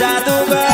জাদুঘর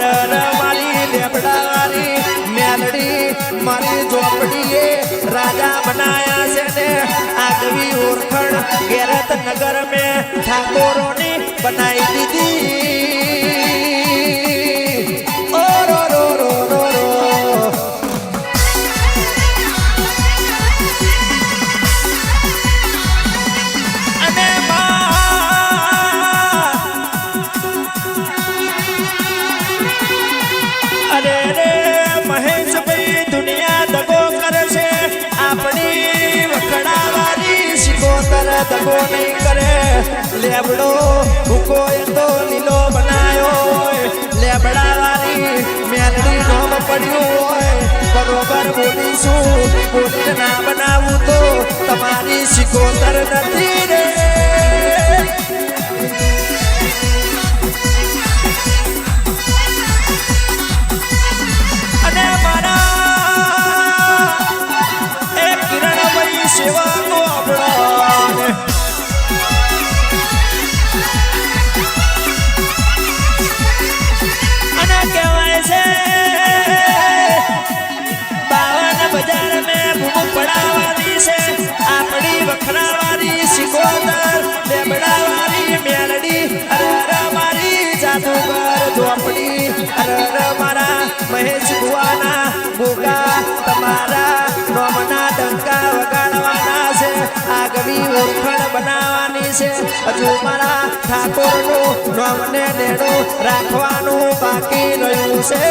રે મારી લેબડાવાળી મેલડી મારી ઝોપડીએ રાજા બનાયા છે ને આગવી ઓળખણ ગેરત નગર મેં ઠાકોરોની બનાવી દીધી. નહીં કરે? લેબડો ભૂકો તો લીલો બનાયો લેબડા વાળી મેલડી નોમ પડ્યું હોય. બરોબર બોલીશું બોલી ના બનાવું તો તમારી શિકોતર નથી. અરર મારા મહેશ ભુવાના બોકા તમારા ડંકા વગાડવાના બનાવવાની છે. હજુ મારા રાખવાનું બાકી રહ્યું છે.